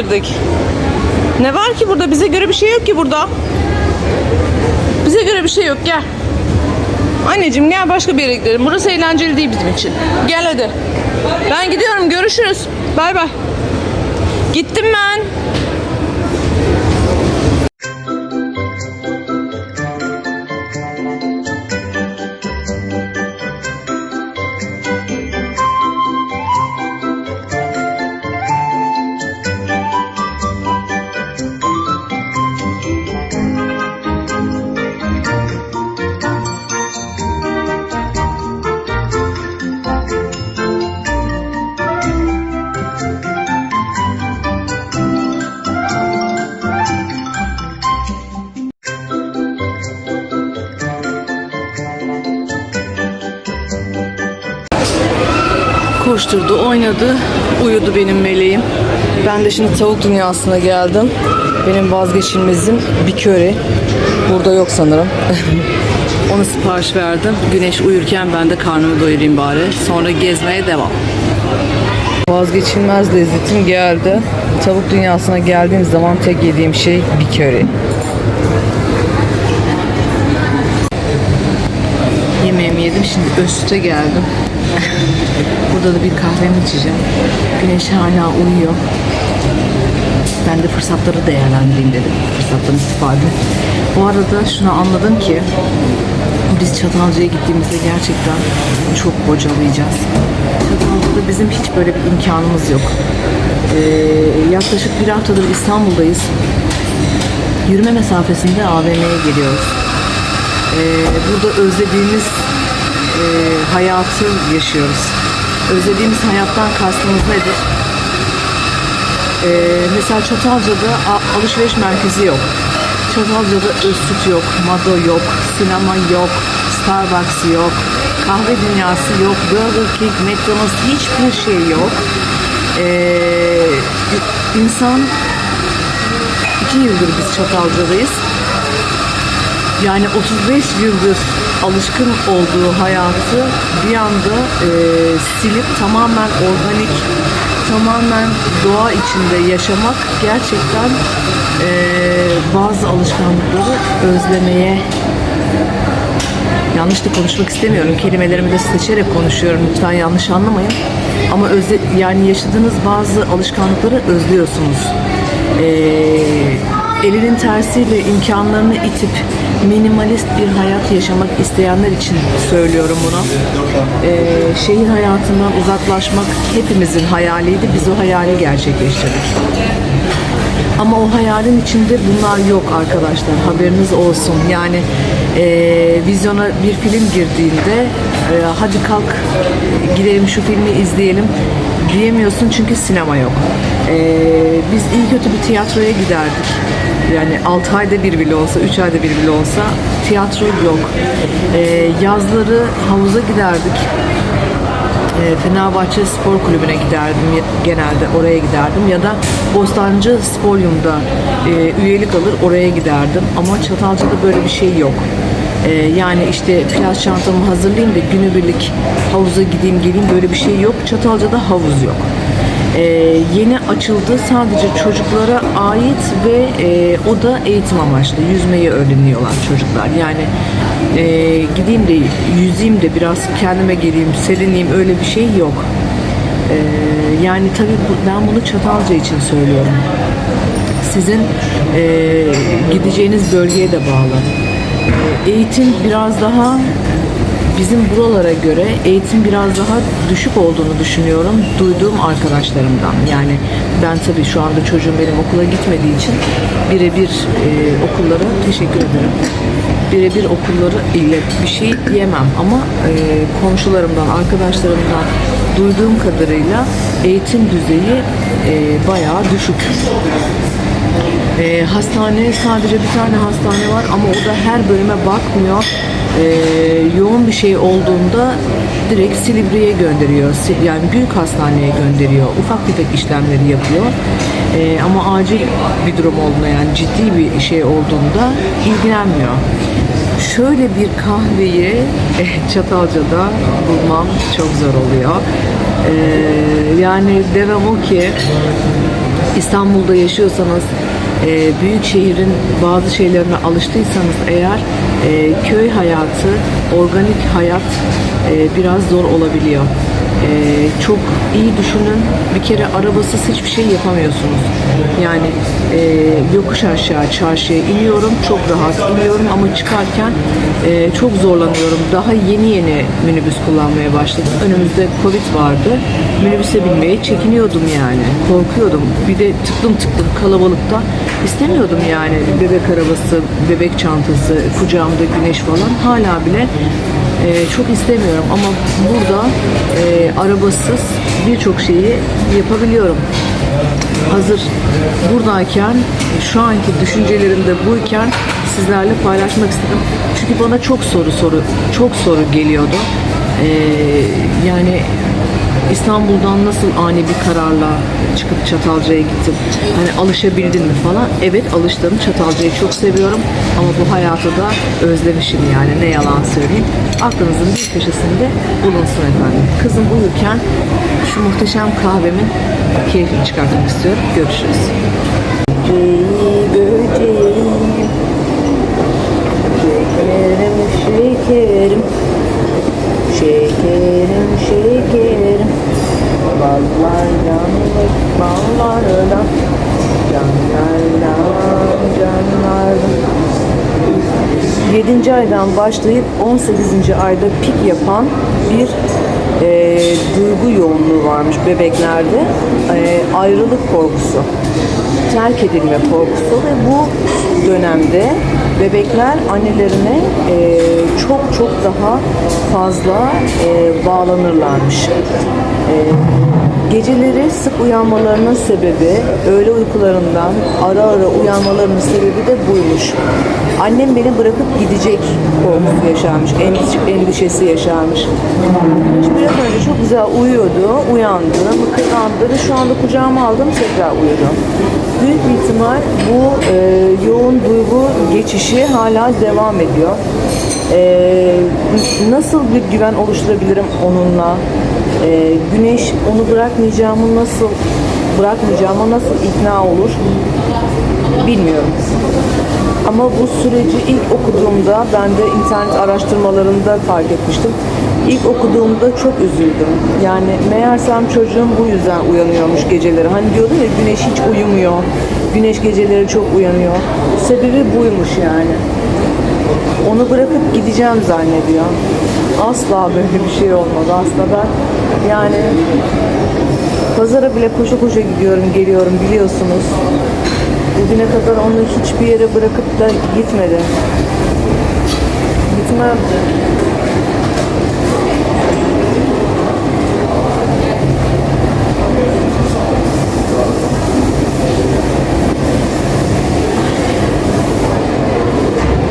girdik. Ne var ki burada? Bize göre bir şey yok ki burada. Bize göre bir şey yok. Gel. Anneciğim gel başka bir yere gidelim. Burası eğlenceli değil bizim için. Gel hadi. Ben gidiyorum. Görüşürüz. Bay bay. Gittim ben. Koşturdu, oynadı, uyudu benim meleğim. Ben de şimdi tavuk dünyasına geldim. Benim vazgeçilmezim bir köri. Burada yok sanırım. Onu sipariş verdim. Güneş uyurken ben de karnımı doyurayım bari. Sonra gezmeye devam. Vazgeçilmez lezzetim geldi. Tavuk dünyasına geldiğim zaman tek yediğim şey bir köri. Yemeğimi yedim. Şimdi Öztü'ye geldim. Burada da bir kahvemi içeceğim. Güneş hala uyuyor. Ben de fırsatları değerlendireyim dedim. Fırsattan istifade. Bu arada şunu anladım ki biz Çatalca'ya gittiğimizde gerçekten çok bocalayacağız. Çatalca'da bizim hiç böyle bir imkanımız yok. Ee, yaklaşık bir haftadır İstanbul'dayız. Yürüme mesafesinde AVM'ye geliyoruz. Ee, burada özlediğimiz e, hayatı yaşıyoruz. Özlediğimiz hayattan kastımız nedir? Ee, mesela Çatalca'da alışveriş merkezi yok. Çatalca'da Öztürk yok, Mado yok, sinema yok, Starbucks yok, kahve dünyası yok, Burger King, McDonald's hiçbir şey yok. Ee, insan iki yıldır biz Çatalca'dayız. Yani 35 yıldır alışkın olduğu hayatı bir anda e, silip tamamen organik, tamamen doğa içinde yaşamak gerçekten e, bazı alışkanlıkları özlemeye yanlış da konuşmak istemiyorum. Kelimelerimi de seçerek konuşuyorum. Lütfen yanlış anlamayın. Ama özle, yani yaşadığınız bazı alışkanlıkları özlüyorsunuz. Ee, elinin tersiyle imkanlarını itip minimalist bir hayat yaşamak isteyenler için söylüyorum bunu. Ee, şehir hayatından uzaklaşmak hepimizin hayaliydi. Biz o hayali gerçekleştirdik. Ama o hayalin içinde bunlar yok arkadaşlar. Haberiniz olsun. Yani e, vizyona bir film girdiğinde e, hadi kalk gidelim şu filmi izleyelim diyemiyorsun çünkü sinema yok. E, biz iyi kötü bir tiyatroya giderdik. Yani 6 ayda bir bile olsa, 3 ayda bir bile olsa tiyatro yok. E, yazları havuza giderdik. E, Fenerbahçe Spor Kulübü'ne giderdim genelde oraya giderdim ya da Bostancı Sporyum'da e, üyelik alır oraya giderdim ama Çatalca'da böyle bir şey yok. E, yani işte plaj çantamı hazırlayayım da günübirlik havuza gideyim geleyim böyle bir şey yok. Çatalca'da havuz yok. E, yeni açıldı. Sadece çocuklara ait ve e, o da eğitim amaçlı. Yüzmeyi öğreniyorlar çocuklar. Yani e, gideyim de yüzeyim de biraz kendime geleyim serinleyeyim öyle bir şey yok. E, yani tabii bu- ben bunu Çatalca için söylüyorum. Sizin e, gideceğiniz bölgeye de bağlı. E, eğitim biraz daha bizim buralara göre eğitim biraz daha düşük olduğunu düşünüyorum duyduğum arkadaşlarımdan. Yani ben tabii şu anda çocuğum benim okula gitmediği için birebir e, okullara teşekkür ederim. Birebir okulları ile bir şey diyemem ama e, komşularımdan, arkadaşlarımdan duyduğum kadarıyla eğitim düzeyi e, bayağı düşük. E, hastane sadece bir tane hastane var ama o da her bölüme bakmıyor. E, yoğun bir şey olduğunda direkt Silivri'ye gönderiyor. Yani büyük hastaneye gönderiyor. Ufak tefek işlemleri yapıyor. E, ama acil bir durum olduğunda yani ciddi bir şey olduğunda ilgilenmiyor. Şöyle bir kahveyi eh, Çatalca'da bulmam çok zor oluyor. E, yani demem o ki İstanbul'da yaşıyorsanız, e, büyük şehrin bazı şeylerine alıştıysanız eğer e, köy hayatı, organik hayat e, biraz zor olabiliyor. E, çok iyi düşünün. Bir kere arabasız hiçbir şey yapamıyorsunuz. Yani e, yokuş aşağı çarşıya iniyorum. Çok rahat iniyorum ama çıkarken e, çok zorlanıyorum. Daha yeni yeni minibüs kullanmaya başladım. Önümüzde Covid vardı. Minibüse binmeye çekiniyordum yani. Korkuyordum. Bir de tıklım tıklım kalabalıkta istemiyordum yani. Bebek arabası, bebek çantası, kucağımda güneş falan. Hala bile ee, çok istemiyorum ama burada e, arabasız birçok şeyi yapabiliyorum. Hazır buradayken, şu anki düşüncelerim de buyken sizlerle paylaşmak istedim. Çünkü bana çok soru soru, çok soru geliyordu. Ee, yani İstanbul'dan nasıl ani bir kararla çıkıp Çatalca'ya gittim? Hani alışabildin mi falan? Evet alıştım. Çatalca'yı çok seviyorum. Ama bu hayatı da özlemişim yani. Ne yalan söyleyeyim. Aklınızın bir köşesinde bulunsun efendim. Kızım uyurken şu muhteşem kahvemin keyfini çıkartmak istiyorum. Görüşürüz. Şekerim, şekerim, şekerim, şekerim. Ballar yanmış ballardan, canlardan, canlardan. 7. aydan başlayıp 18. ayda pik yapan bir e, duygu yoğunluğu varmış bebeklerde. E, ayrılık korkusu, terk edilme korkusu ve bu dönemde bebekler annelerine e, çok çok daha fazla e, bağlanırlarmış. E, Geceleri sık uyanmalarının sebebi, öğle uykularından ara ara uyanmalarının sebebi de buymuş. Annem beni bırakıp gidecek korkusu yaşarmış, endişe, endişesi yaşarmış. Şimdi biraz önce çok güzel uyuyordu, uyandı, ve şu anda kucağıma aldım tekrar uyudu. Büyük bir ihtimal bu e, yoğun duygu geçişi hala devam ediyor. E, nasıl bir güven oluşturabilirim onunla? Ee, güneş onu bırakmayacağımı nasıl bırakmayacağıma nasıl ikna olur bilmiyorum. Ama bu süreci ilk okuduğumda ben de internet araştırmalarında fark etmiştim. İlk okuduğumda çok üzüldüm. Yani meğersem çocuğum bu yüzden uyanıyormuş geceleri. Hani diyordum ya güneş hiç uyumuyor. Güneş geceleri çok uyanıyor. Sebebi buymuş yani. Onu bırakıp gideceğim zannediyor. Asla böyle bir şey olmadı. Aslında ben yani pazara bile koşu koşu gidiyorum, geliyorum biliyorsunuz. Bugüne kadar onu hiçbir yere bırakıp da gitmedi. Gitmem.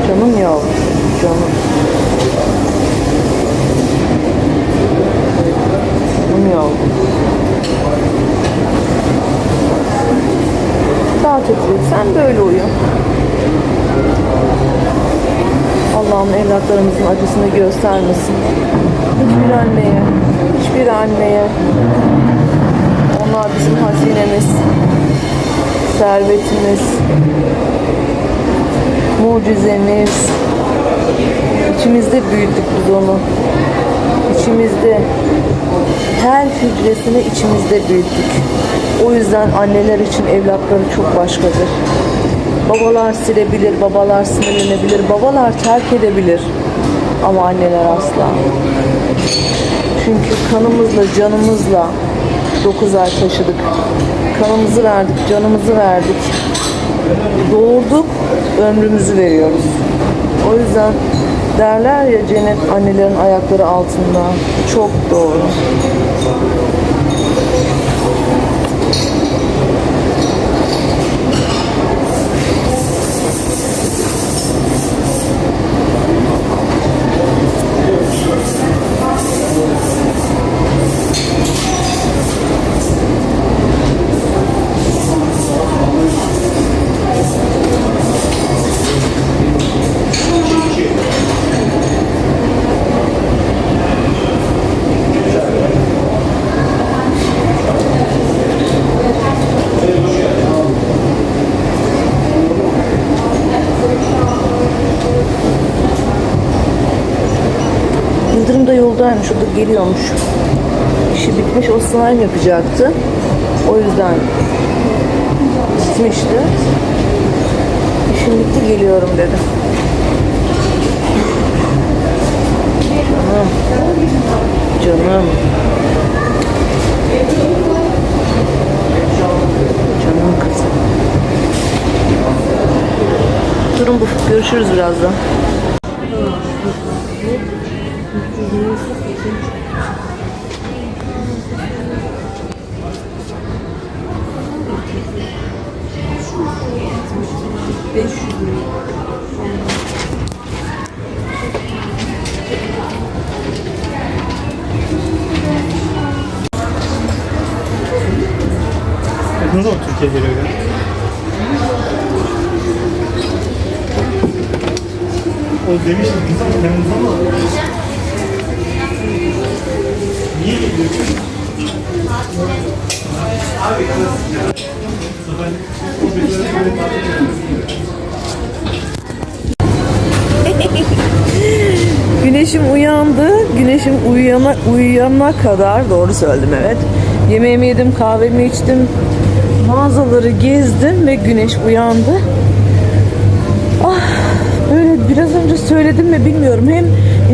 Canım yavrum, canım. Canım yavrum. Rahat edecek. Sen böyle uyu. Allah'ım evlatlarımızın acısını göstermesin. Hiçbir anneye, hiçbir anneye. Onlar bizim hazinemiz, servetimiz, mucizemiz. İçimizde büyüttük biz onu. İçimizde her hücresini içimizde büyüttük. O yüzden anneler için evlatları çok başkadır. Babalar silebilir, babalar sinirlenebilir, babalar terk edebilir. Ama anneler asla. Çünkü kanımızla, canımızla 9 ay taşıdık. Kanımızı verdik, canımızı verdik. Doğurduk, ömrümüzü veriyoruz. O yüzden derler ya cennet annelerin ayakları altında. Çok doğru. Yıldırım da yoldaymış, o da geliyormuş. İşi bitmiş, o slime yapacaktı. O yüzden gitmişti. İşim bitti, geliyorum dedi. Canım. Canım. Canım kızım. Durun bu. Görüşürüz birazdan. Ne zaman Türkiye geliyor? O demiştim biz ama Temmuz'da mı? Niye geliyor? Güneşim uyandı. Güneşim uyuyana, uyuyana kadar doğru söyledim evet. Yemeğimi yedim, kahvemi içtim. Mağazaları gezdim ve güneş uyandı. Ah, böyle biraz önce söyledim mi bilmiyorum. Hem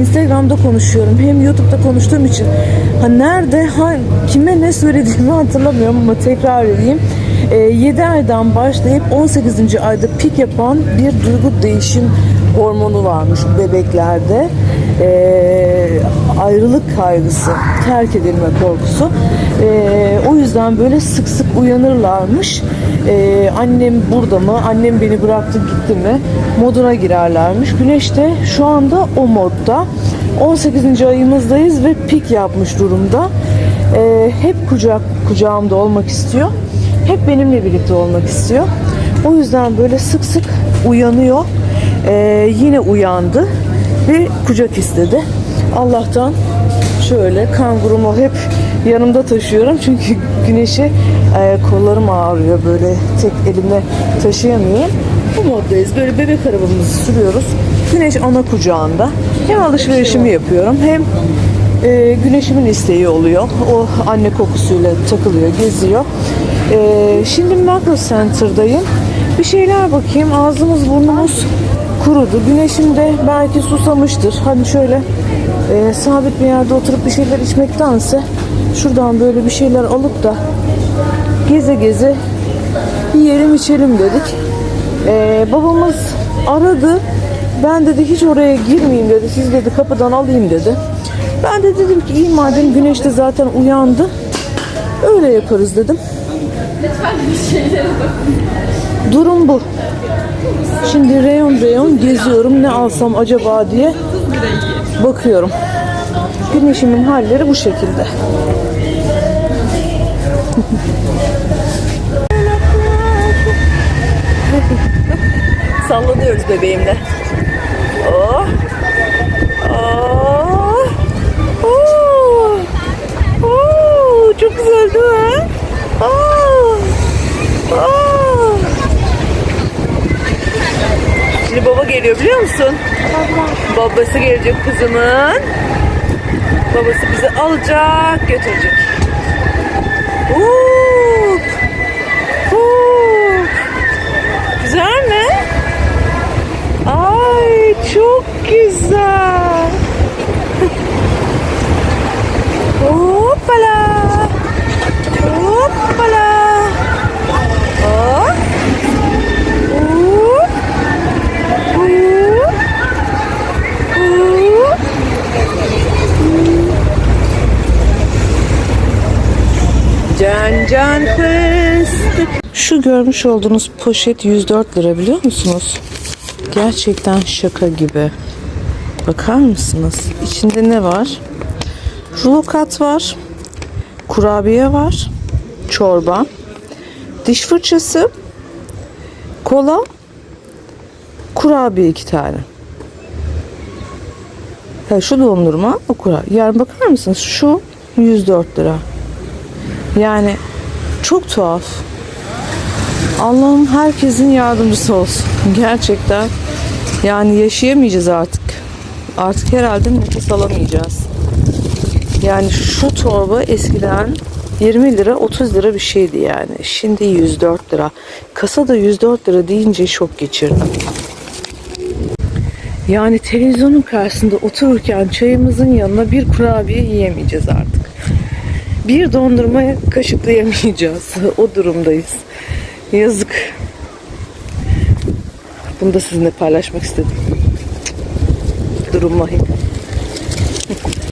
Instagram'da konuşuyorum hem YouTube'da konuştuğum için ha nerede ha kime ne söylediğimi hatırlamıyorum ama tekrar edeyim. 7 aydan başlayıp 18. ayda pik yapan bir duygu değişim hormonu varmış bebeklerde. Ee, ayrılık kaygısı, terk edilme korkusu. Ee, o yüzden böyle sık sık uyanırlarmış. Ee, annem burada mı, annem beni bıraktı gitti mi moduna girerlermiş. Güneş de şu anda o modda. 18. ayımızdayız ve pik yapmış durumda. Ee, hep kucak kucağımda olmak istiyor. Hep benimle birlikte olmak istiyor. O yüzden böyle sık sık uyanıyor. Ee, yine uyandı ve kucak istedi. Allah'tan şöyle kangurumu hep yanımda taşıyorum çünkü güneşi e, kollarım ağrıyor böyle tek elimle taşıyamıyorum. Bu moddayız. Böyle bebek arabamızı sürüyoruz. Güneş ana kucağında. Hem alışverişimi yapıyorum hem e, güneşimin isteği oluyor. O anne kokusuyla takılıyor, geziyor. E, şimdi Macro Center'dayım. Bir şeyler bakayım. Ağzımız burnumuz kurudu. Güneşim de belki susamıştır. Hani şöyle e, sabit bir yerde oturup bir şeyler içmektense şuradan böyle bir şeyler alıp da geze geze yiyelim içelim dedik. E, babamız aradı. Ben dedi hiç oraya girmeyeyim dedi. Siz dedi kapıdan alayım dedi. Ben de dedim ki iyi madem güneş de zaten uyandı. Öyle yaparız dedim. Durum bu. Şimdi reyon reyon geziyorum. Ne alsam acaba diye bakıyorum. Güneşimin halleri bu şekilde. Sallanıyoruz bebeğimle. Oh. Oh. Oh. Oh. Çok güzel değil mi? Oh. Oh. Şimdi baba geliyor biliyor musun? Babası gelecek kızımın. Babası bizi alacak, götürecek. Hop. Hop. Güzel mi? Ay çok güzel. Hoppala. Hoppala. Can fıstık. Şu görmüş olduğunuz poşet 104 lira biliyor musunuz? Gerçekten şaka gibi. Bakar mısınız? İçinde ne var? Rulo kat var. Kurabiye var. Çorba. Diş fırçası. Kola. Kurabiye iki tane. Ha, şu dondurma o kurabiye. Yani bakar mısınız? Şu 104 lira. Yani çok tuhaf. Allah'ım herkesin yardımcısı olsun. Gerçekten. Yani yaşayamayacağız artık. Artık herhalde nefes alamayacağız. Yani şu torba eskiden 20 lira 30 lira bir şeydi yani. Şimdi 104 lira. Kasada 104 lira deyince şok geçirdim. Yani televizyonun karşısında otururken çayımızın yanına bir kurabiye yiyemeyeceğiz artık. Bir dondurmayı kaşıklayamayacağız. O durumdayız. Yazık. Bunu da sizinle paylaşmak istedim. Durum vahim.